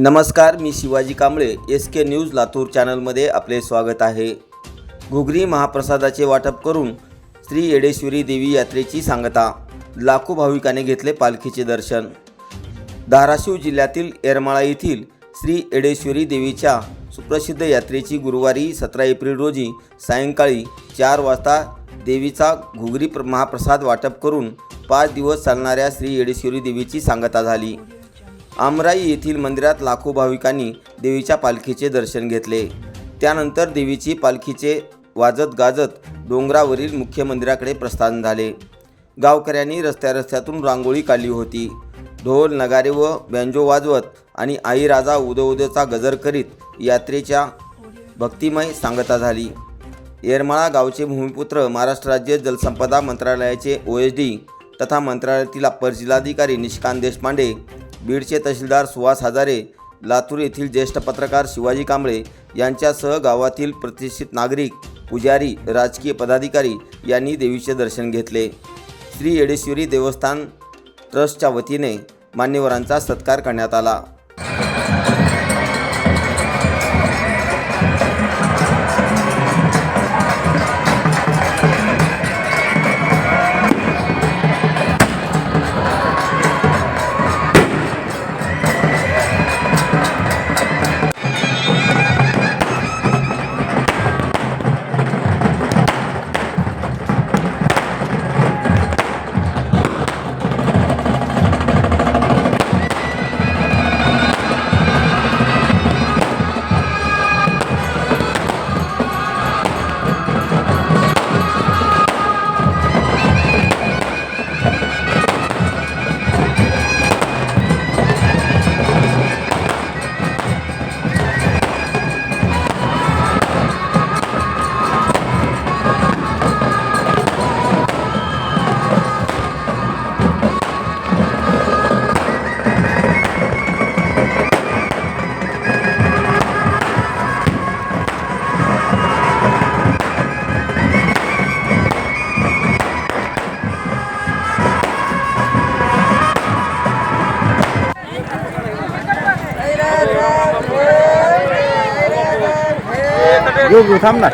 नमस्कार मी Shivaji Kamble. S K news Latur चॅनलमध्ये आपले स्वागत आहे. घुगरी महाप्रसादाचे वाटप करून श्री येडेश्वरी देवी यात्रेची सांगता. लाखो भाविकाने घेतले पालखीचे दर्शन. धाराशिव जिल्ह्यातील येरमाळा येथील श्री येडेश्वरी देवीच्या सुप्रसिद्ध यात्रेची गुरुवारी सतरा एप्रिल रोजी सायंकाळी चार वाजता देवीचा घुगरी प्र महाप्रसाद वाटप करून पाच दिवस चालणाऱ्या श्री येडेश्वरी देवीची सांगता झाली. आमराई येथील मंदिरात लाखो भाविकांनी देवीच्या पालखीचे दर्शन घेतले. त्यानंतर देवीची पालखीचे वाजत गाजत डोंगरावरील मुख्य मंदिराकडे प्रस्थान झाले. गावकऱ्यांनी रस्त्या रस्त्यातून रांगोळी काढली होती. ढोल नगारे व बँजो वाजवत आणि आई राजा उदो उदोचा गजर करीत यात्रेच्या भक्तिमय सांगता झाली. येरमाळा गावचे भूमिपुत्र महाराष्ट्र राज्य जलसंपदा मंत्रालयाचे ओ एस डी तथा मंत्रालयातील अप्पर जिल्हाधिकारी निशिकांत देशपांडे बीडचे तहसीलदार सुहास हजारे लातूर येथील ज्येष्ठ पत्रकार शिवाजी कांबळे यांच्यासह गावातील प्रतिष्ठित नागरिक पुजारी राजकीय पदाधिकारी यांनी देवीचे दर्शन घेतले. श्री येडेश्वरी देवस्थान ट्रस्टच्या वतीने मान्यवरांचा सत्कार करण्यात आला. vô người thấm này.